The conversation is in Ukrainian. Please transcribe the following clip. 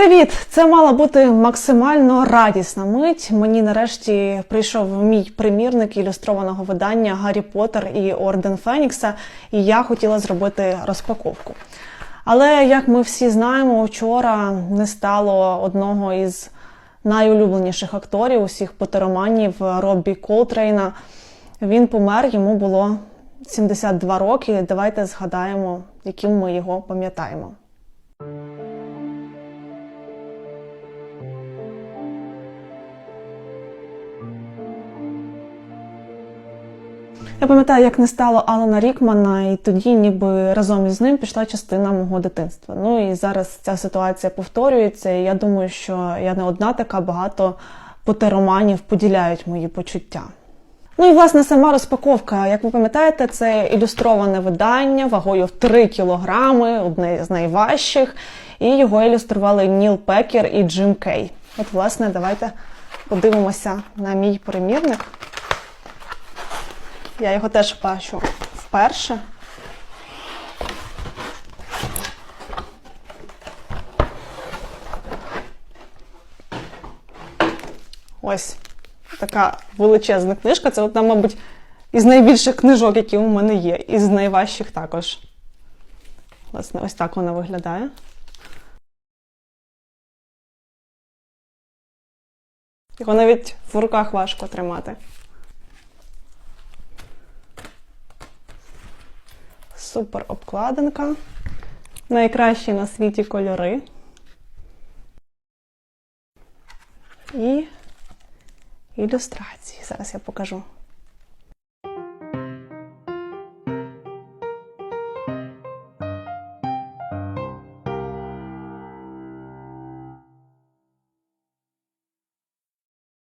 Привіт! Це мала бути максимально радісна мить. Мені нарешті прийшов мій примірник ілюстрованого видання Гаррі Поттер і Орден Фенікса, і я хотіла зробити розпаковку. Але як ми всі знаємо, вчора не стало одного із найулюбленіших акторів усіх потероманів Роббі Колтрейна. Він помер, йому було 72 роки. Давайте згадаємо, яким ми його пам'ятаємо. Я пам'ятаю, як не стало Алана Рікмана, і тоді ніби разом із ним пішла частина мого дитинства. Ну і зараз ця ситуація повторюється. І я думаю, що я не одна така багато потероманів поділяють мої почуття. Ну і власне сама розпаковка. Як ви пам'ятаєте, це ілюстроване видання вагою в 3 кілограми, одне з найважчих. І його ілюстрували Ніл Пекер і Джим Кей. От, власне, давайте подивимося на мій примірник. Я його теж бачу вперше. Ось така величезна книжка. Це, одна, мабуть, із найбільших книжок, які у мене є, і з найважчих також. Власне, ось так вона виглядає. Його навіть в руках важко тримати. Супер обкладинка. Найкращі на світі кольори. І ілюстрації. Зараз я покажу